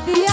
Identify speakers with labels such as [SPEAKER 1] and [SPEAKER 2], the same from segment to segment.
[SPEAKER 1] los.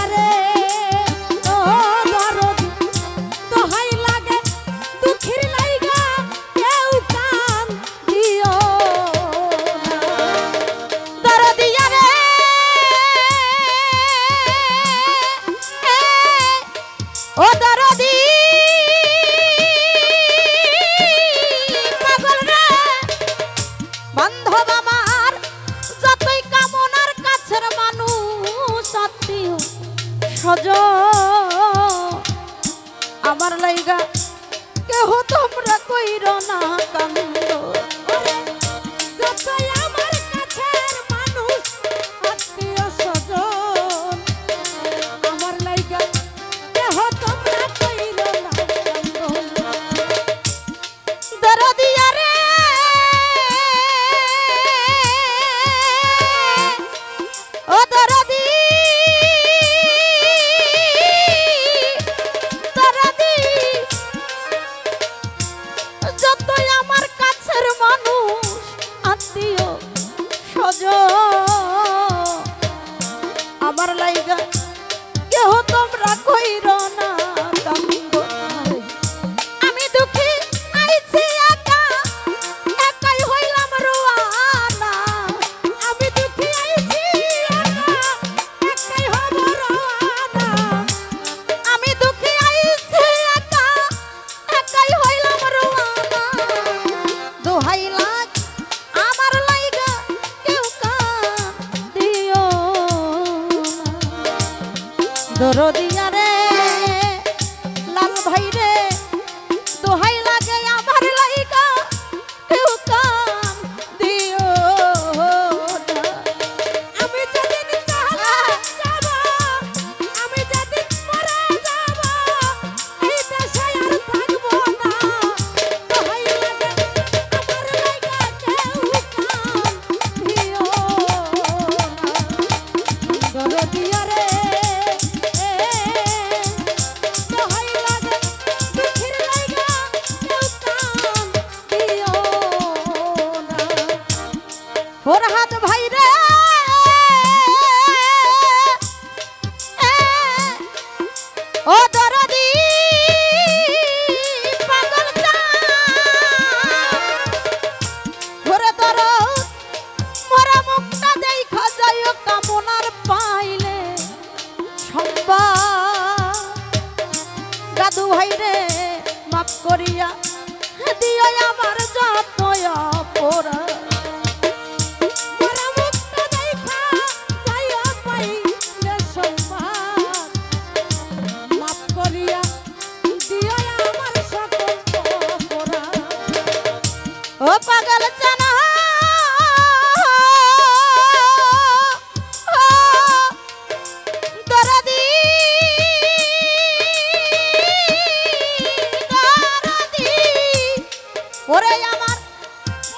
[SPEAKER 1] ওরে আমার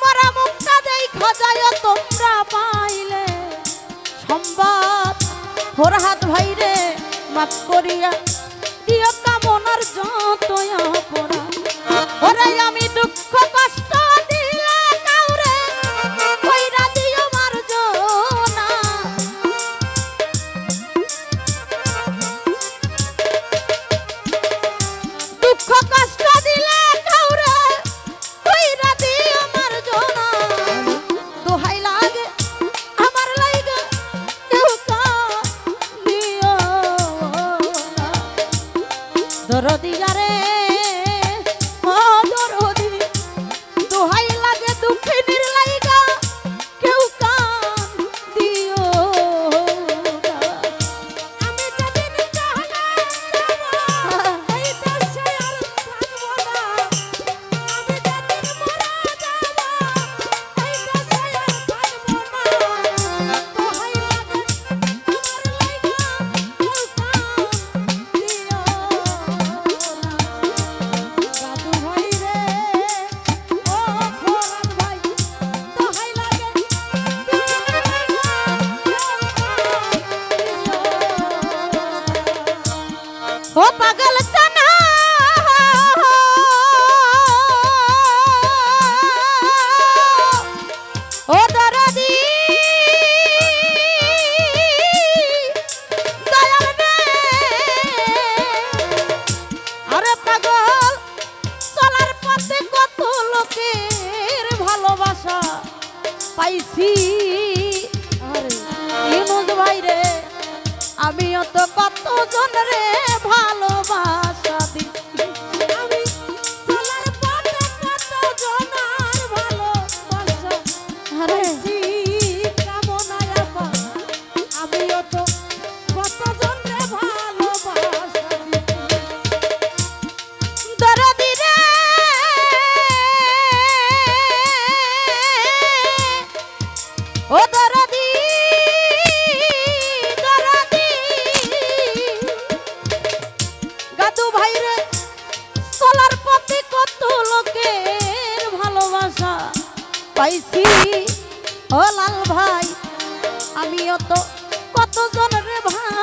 [SPEAKER 1] মরা মুখটা দেই খজায়, তোমরা পাইলে সম্বাদ। ওর হাত ভাইরে মাফ করিয়া দিও কামনার যত অপরাধ ওরে আমি
[SPEAKER 2] জন রে।
[SPEAKER 1] আমিও তো কতজনের জনের ভালোবাসা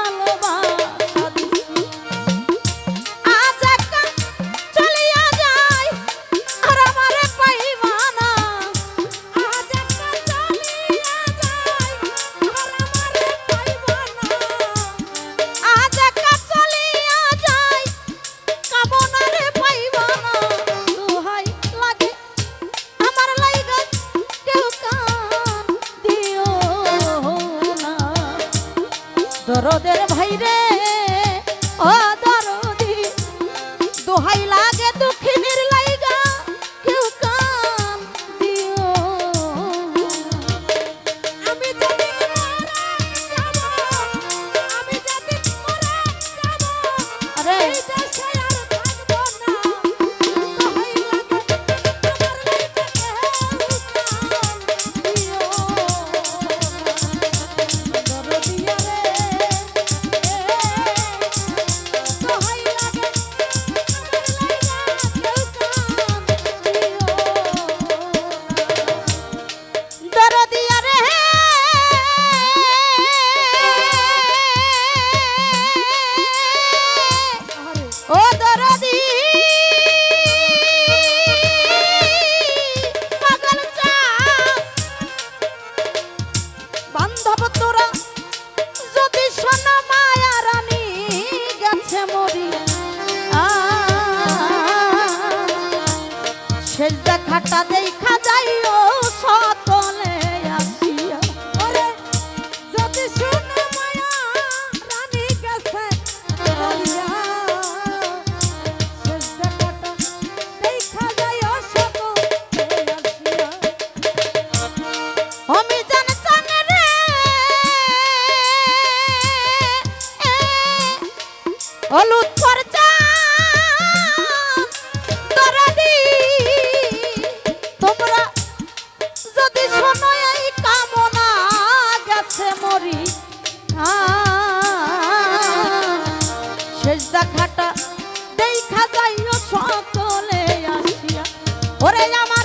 [SPEAKER 2] ওরে আমার